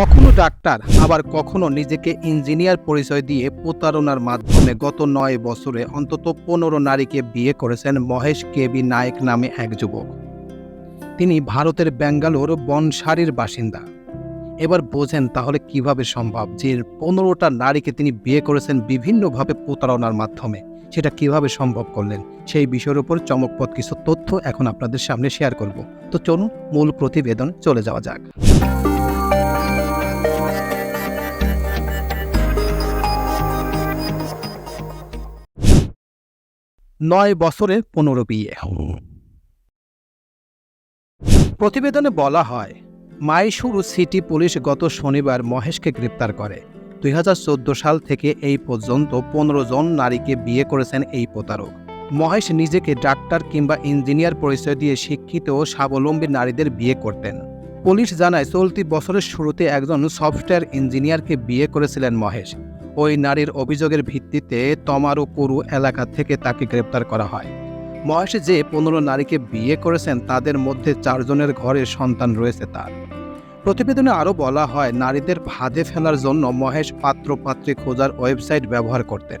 কখনো ডাক্তার, আবার কখনো নিজেকে ইঞ্জিনিয়ার পরিচয় দিয়ে প্রতারণার মাধ্যমে গত নয় বছরে অন্তত পনেরো নারীকে বিয়ে করেছেন মহেশ কেবি নায়ক নামে এক যুবক। তিনি ভারতের ব্যাঙ্গালোর বনসারির বাসিন্দা। এবার বোঝেন তাহলে কীভাবে সম্ভব যে পনেরোটা নারীকে তিনি বিয়ে করেছেন বিভিন্নভাবে প্রতারণার মাধ্যমে। সেটা কীভাবে সম্ভব করলেন, সেই বিষয়ের উপর চমকপদ কিছু তথ্য এখন আপনাদের সামনে শেয়ার করব। তো চলুন, মূল প্রতিবেদন চলে যাওয়া যাক। নয় বছরে পনেরো বিয়ে। প্রতিবেদনে বলা হয় মাইশুরু সিটি পুলিশ গত শনিবার মহেশকে গ্রেপ্তার করে। দুই হাজার চোদ্দ সাল থেকে এই পর্যন্ত পনেরো জন নারীকে বিয়ে করেছেন এই প্রতারক। মহেশ নিজেকে ডাক্তার কিংবা ইঞ্জিনিয়ার পরিচয় দিয়ে শিক্ষিত ও স্বাবলম্বী নারীদের বিয়ে করতেন। পুলিশ জানায়, চলতি বছরের শুরুতে একজন সফটওয়্যার ইঞ্জিনিয়ারকে বিয়ে করেছিলেন মহেশ। ওই নারীর অভিযোগের ভিত্তিতে তমারু পুরু এলাকা থেকে তাকে গ্রেপ্তার করা হয়। মহেশ যে পনেরো নারীকে বিয়ে করেছেন, তাদের মধ্যে চারজনের ঘরে সন্তান রয়েছে তার। প্রতিবেদনে আরও বলা হয়, নারীদের ফাঁদে ফেলার জন্য মহেশ পাত্র পাত্রী খোঁজার ওয়েবসাইট ব্যবহার করতেন।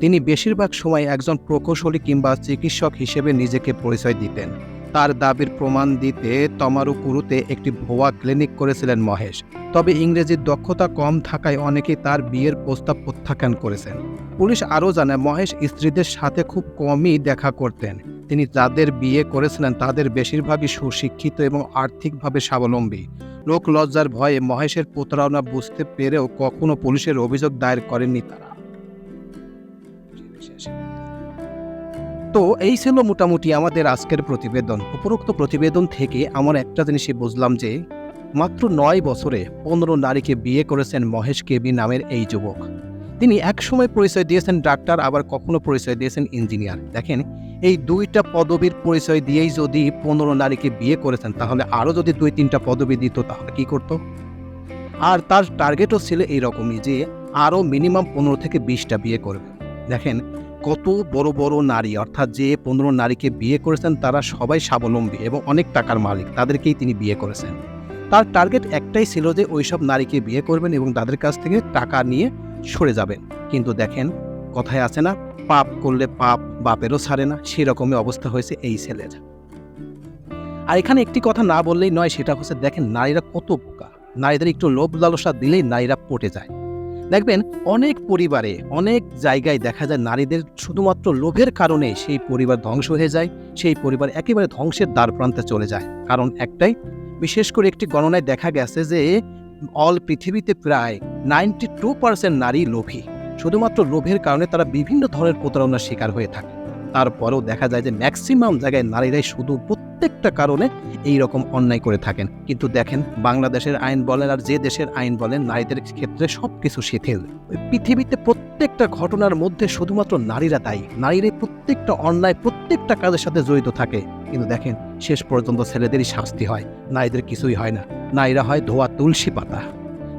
তিনি বেশিরভাগ সময় একজন প্রকৌশলী কিংবা চিকিৎসক হিসেবে নিজেকে পরিচয় দিতেন। তার দাবির প্রমাণ দিতে তমারুকুরুতে একটি ভুয়া ক্লিনিক করেছিলেন মহেশ। তবে ইংরেজির দক্ষতা কম থাকায় অনেকেই তার বিয়ের প্রস্তাব প্রত্যাখ্যান করেছেন। পুলিশ আরও জানায়, মহেশ স্ত্রীদের সাথে খুব কমই দেখা করতেন। তিনি যাদের বিয়ে করেছিলেন তাদের বেশিরভাগই সুশিক্ষিত এবং আর্থিকভাবে স্বাবলম্বী। লোক লজ্জার ভয়ে মহেশের প্রতারণা বুঝতে পেরেও কখনো পুলিশের অভিযোগ দায়ের করেননি তারা। তো এই ছিল মোটামুটি আমাদের আজকের প্রতিবেদন। উপরোক্ত প্রতিবেদন থেকে আমার একটা জিনিসই বুঝলাম যে, মাত্র নয় বছরে পনেরো নারীকে বিয়ে করেছেন মহেশ কেবি নামের এই যুবক। তিনি একসময় পরিচয় দিয়েছেন ডাক্তার, আবার কখনো পরিচয় দিয়েছেন ইঞ্জিনিয়ার। দেখেন, এই দুইটা পদবীর পরিচয় দিয়েই যদি পনেরো নারীকে বিয়ে করেছেন, তাহলে আরও যদি দুই তিনটা পদবি দিত, তাহলে কি করত? আর তার টার্গেটও ছিল এইরকমই যে, আরও মিনিমাম পনেরো থেকে বিশটা বিয়ে করবে। দেখেন কত বড় বড় নারী, অর্থাৎ যে পনেরো নারীকে বিয়ে করেছেন, তারা সবাই স্বাবলম্বী এবং অনেক টাকার মালিক, তাদেরকেই তিনি বিয়ে করেছেন। তার টার্গেট একটাই ছিল যে ওইসব নারীকে বিয়ে করবেন এবং তাদের কাছ থেকে টাকা নিয়ে সরে যাবেন। কিন্তু দেখেন, কথায় আছে না, পাপ করলে পাপ, বাপেরও ছাড়ে না, সেরকমই অবস্থা হয়েছে এই ছেলের। আর এখানে একটি কথা না বললেই নয়, সেটা হচ্ছে, দেখেন, নারীরা কত বোকা। নারীদের একটু লোভ লালসা দিলেই নারীরা পটে যায়। দেখবেন, অনেক পরিবারে, অনেক জায়গায় দেখা যায় নারীদের শুধুমাত্র লোভের কারণে সেই পরিবার ধ্বংস হয়ে যায়, সেই পরিবার একেবারে ধ্বংসের দ্বার প্রান্তে চলে যায়। কারণ একটাই, বিশেষ করে একটি গণনায় দেখা গেছে যে, অল পৃথিবীতে প্রায় নাইনটি টু পার্সেন্ট নারী লোভী। শুধুমাত্র লোভের কারণে তারা বিভিন্ন ধরনের প্রতারণার শিকার হয়ে থাকে। তারপরেও দেখা যায় যে ম্যাক্সিমাম জায়গায় নারীরাই শুধু প্রত্যেকটা কারণে এই রকম অন্যায় করে থাকেন। কিন্তু দেখেন, বাংলাদেশের আইন বলেন আর যে দেশের আইন বলেন, নারীদের ক্ষেত্রে সব কিছু শিথিল পৃথিবীতে প্রত্যেকটা ঘটনার মধ্যে শুধুমাত্র নারীরা দায়ী। নারীরা প্রত্যেকটা অন্যায় প্রত্যেকটা কাজের সাথে জড়িত থাকে। কিন্তু দেখেন, শেষ পর্যন্ত ছেলেদেরই শাস্তি হয়, নারীদের কিছুই হয় না। নারীরা হয় ধোয়া তুলসী পাতা।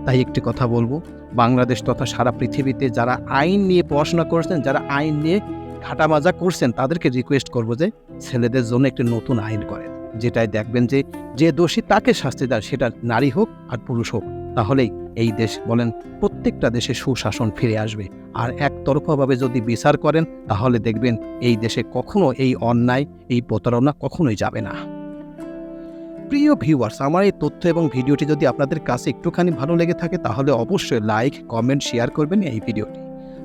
তাই একটি কথা বলব, বাংলাদেশ তথা সারা পৃথিবীতে যারা আইন নিয়ে পড়াশোনা করেছেন, যারা আইন নিয়ে ঘাটামাজা করছেন, তাদেরকে রিকোয়েস্ট করব যে ছেলেদের জন্য একটি নতুন আইন করেন যেটাই দেখবেন যে যে দোষী তাকে শাস্তি দেয়, সেটা নারী হোক আর পুরুষ হোক। তাহলেই এই দেশ বলেন প্রত্যেকটা দেশে সুশাসন ফিরে আসবে। আর একতরফাভাবে যদি বিচার করেন, তাহলে দেখবেন এই দেশে কখনো এই অন্যায়, এই প্রতারণা কখনোই যাবে না। প্রিয় ভিউয়ার্স আমার এই তথ্য এবং ভিডিওটি যদি আপনাদের কাছে একটুখানি ভালো লেগে থাকে, তাহলে অবশ্যই লাইক কমেন্ট শেয়ার করবেন এই ভিডিওটি।